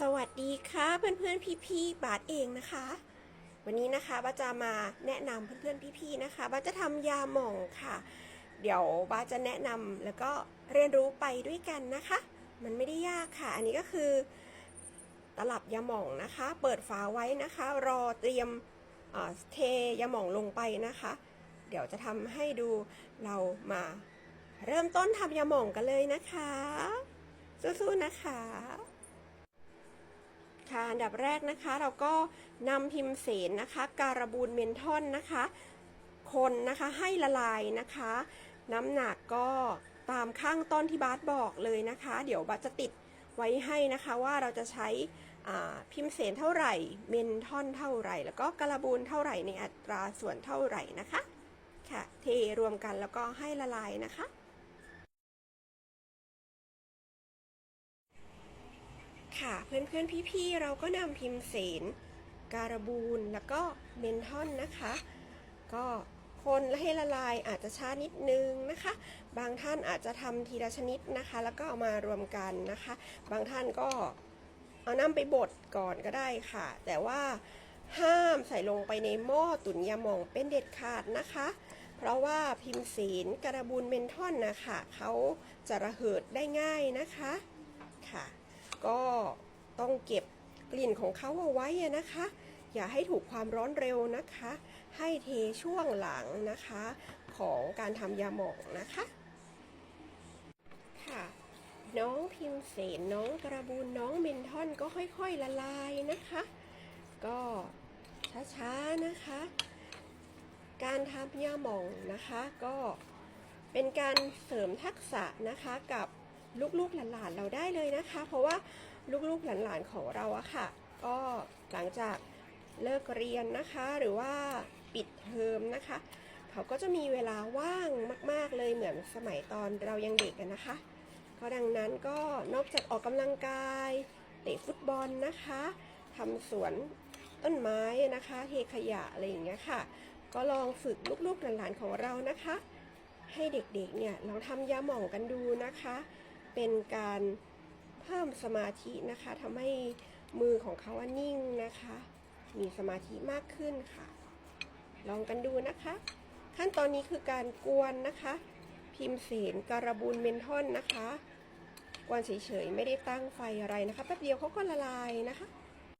สวัสดีค่ะเพื่อนๆพี่ๆบาสเองนะคะ วันนี้นะคะบาจะมาแนะนำเพื่อนๆพี่ๆนะคะบาจะทำยาหม่องค่ะ เดี๋ยวบาจะแนะนำแล้วก็เรียนรู้ไปด้วยกันนะคะ มันไม่ได้ยากค่ะ อันนี้ก็คือ ตลับยาหม่องนะคะ เปิดฝาไว้นะคะ รอเตรียมเอ่อเทยาหม่องลงไปนะคะ เดี๋ยวจะทำให้ดูเรามาเริ่มต้นทำยาหม่องกันเลยนะคะ สู้ๆนะคะ ค่ะอันดับแรกนะคะเราก็นำพิมพ์เสนนะคะ การบูนเมนทอนนะคะ คนนะคะให้ละลายนะคะ น้ำหนักก็ตามข้างต้นที่บาสบอกเลยนะคะ เดี๋ยวบาสจะติดไว้ให้นะคะว่าเราจะใช้พิมพ์เสนเท่าไหร่ เมนทอนเท่าไหร่ แล้วก็การบูนเท่าไหร่ในอัตราส่วนเท่าไหร่นะคะ ค่ะ เทรวมกันแล้วก็ให้ละลายนะคะ ค่ะเพื่อนๆพี่ๆเราก็นำพิมพ์เสนการบูนแล้วก็เมนทอนนะคะ ก็คนและให้ละลายอาจจะช้านิดนึงนะคะ บางท่านอาจจะทำทีละชนิดนะคะ แล้วก็เอามารวมกันนะคะ บางท่านก็เอาน้ำไปบดก่อนก็ได้ค่ะ แต่ว่าห้ามใส่ลงไปในหม้อตุ๋นยาหม่องเป็นเด็ดขาดนะคะ เพราะว่าพิมพ์เสนการบูนเมนทอนนะคะเขาจะระเหิดได้ง่ายนะคะค่ะ ก็ต้องเก็บกลิ่นของเขาเอาไว้นะคะ อย่าให้ถูกความร้อนเร็วนะคะ ให้เทช่วงหลังนะคะ ของการทำยาหม่องนะคะ ค่ะ น้องพิมพ์เสนน้องกระบูนน้องเมนทอนก็ค่อยๆละลายนะคะ ก็ช้าๆนะคะ การทำยาหม่องนะคะก็เป็นการเสริมทักษะนะคะกับ ลูกๆหลานๆเราได้เลยนะคะ เพราะว่าลูกๆหลานๆของเราอะค่ะ ก็หลังจากเลิกเรียนนะคะ หรือว่าปิดเทอมนะคะ เขาก็จะมีเวลาว่างมาก ๆเลยเหมือนสมัยตอนเรายังเด็กกันนะคะ ก็ดังนั้นก็นอกจากออกกำลังกายเตะฟุตบอลนะคะทำสวนต้นไม้นะคะเทขยะอะไรอย่างเงี้ยค่ะ ก็ลองฝึกลูกๆหลานๆของเรานะคะ ให้เด็กๆเนี่ยลองทำยาหม่องกันดูนะคะ เป็นการเพิ่มสมาธินะคะทำให้มือของเขานิ่งนะคะ มีสมาธิมากขึ้นค่ะ ลองกันดูนะคะ ขั้นตอนนี้คือการกวนนะคะ พิมพ์เสนการบูนเมนทอนนะคะ กวนเฉยๆไม่ได้ตั้งไฟอะไรนะคะแป๊บเดียวเขาก็ละลายนะคะ